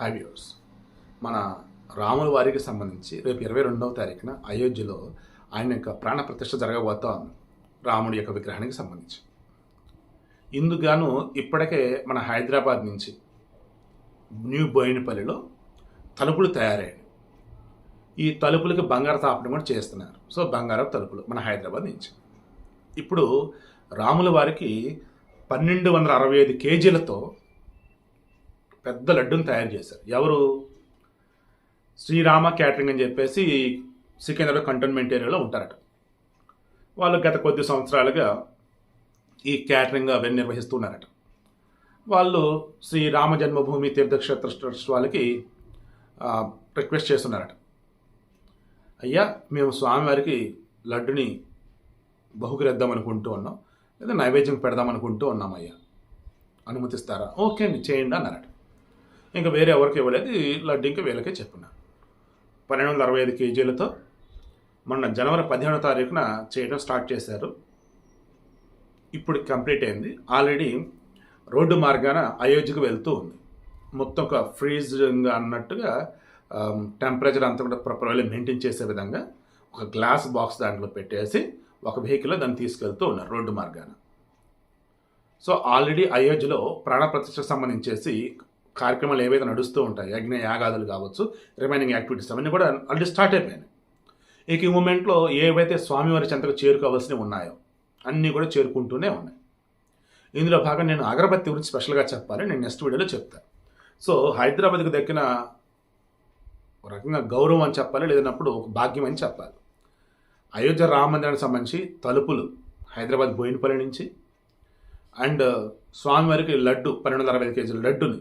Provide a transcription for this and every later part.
High viewers మన రాముల వారికి సంబంధించి రేపు ఇరవై రెండవ తారీఖున అయోధ్యలో ఆయన యొక్క ప్రాణ ప్రతిష్ఠ జరగబోతా ఉంది రాముడి యొక్క విగ్రహానికి సంబంధించి. ఇందుగాను ఇప్పటికే మన హైదరాబాద్ నుంచి న్యూ బోయినపల్లిలో తలుపులు తయారయ్యాయి. ఈ తలుపులకి బంగారు తాపడం కూడా చేస్తున్నారు. సో బంగారం తలుపులు మన హైదరాబాద్ నుంచి. ఇప్పుడు రాముల వారికి పన్నెండు వందల అరవై ఐదు కేజీలతో పెద్ద లడ్డును తయారు చేశారు. ఎవరు? శ్రీరామ క్యాటరింగ్ అని చెప్పేసి సికింద్రాబాద్ కంటోన్మెంట్ ఏరియాలో ఉంటారట. వాళ్ళు గత కొద్ది సంవత్సరాలుగా ఈ క్యాటరింగ్ అవన్నీ నిర్వహిస్తున్నారట. వాళ్ళు శ్రీ రామ జన్మభూమి తీర్థక్షేత్ర ట్రస్ట్ వాళ్ళకి రిక్వెస్ట్ చేస్తున్నారట. అయ్యా మేము స్వామివారికి లడ్డుని బహుకరిద్దాం అనుకుంటూ ఉన్నాం. లేదా నైవేద్యం పెడదాం అనుకుంటూ ఉన్నాం అయ్యా అనుమతిస్తారా? ఓకే అండి చేయండి అన్నారట. ఇంకా వేరే ఎవరికి ఇవ్వలేదు. లడ్డు ఇంకా వీళ్ళకే చెప్పున్నారు పన్నెండు వందల అరవై ఐదు కేజీలతో మొన్న జనవరి పదిహేనో తారీఖున చేయడం స్టార్ట్ చేశారు. ఇప్పుడు కంప్లీట్ అయింది. ఆల్రెడీ రోడ్డు మార్గాన అయోధ్యకు వెళ్తూ ఉంది. మొత్తం ఒక ఫ్రీజ్ అన్నట్టుగా టెంపరేచర్ అంతా కూడా ప్రాపర్గా మెయింటైన్ చేసే విధంగా ఒక గ్లాస్ బాక్స్ దాంట్లో పెట్టేసి ఒక వెహికల్లో దాన్ని తీసుకెళ్తూ ఉన్నారు రోడ్డు మార్గాన. సో ఆల్రెడీ అయోధ్యలో ప్రాణప్రతిష్ట సంబంధించేసి కార్యక్రమాలు ఏవైతే నడుస్తూ ఉంటాయి యజ్ఞ యాగాదులు కావచ్చు రిమైనింగ్ యాక్టివిటీస్ అవన్నీ కూడా ఆల్రెడీ స్టార్ట్ అయిపోయినాయి. ఇక ఈ మూమెంట్లో ఏవైతే స్వామివారి చెంతకు చేరుకోవాల్సినవి ఉన్నాయో అన్నీ కూడా చేరుకుంటూనే ఉన్నాయి. ఇందులో భాగంగా నేను అగరబత్తి గురించి స్పెషల్గా చెప్పాలి నేను నెక్స్ట్ వీడియోలో చెప్తాను సో హైదరాబాద్కి దక్కిన ఒక రకంగా గౌరవం అని చెప్పాలి లేదన్నప్పుడు ఒక భాగ్యం అని చెప్పాలి. అయోధ్య రామ మందిరానికి సంబంధించి తలుపులు హైదరాబాద్ బోయినపల్లి నుంచి అండ్ స్వామివారికి లడ్డు పన్నెండు వందల అరవై ఐదు కేజీల లడ్డుని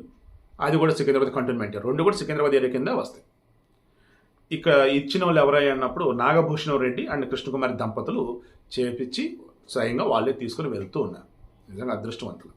అది కూడా సికింద్రాబాద్ కంటోన్మెంట్. రెండు కూడా సికింద్రాబాద్ ఏరియా కింద వస్తాయి. ఇక ఇచ్చిన వాళ్ళు ఎవరై అన్నప్పుడు నాగభూషణం రెడ్డి అండ్ కృష్ణకుమారి దంపతులు చేపించి స్వయంగా వాళ్ళే తీసుకుని వెళ్తూ ఉన్నారు. నిజంగా అదృష్టవంతులు.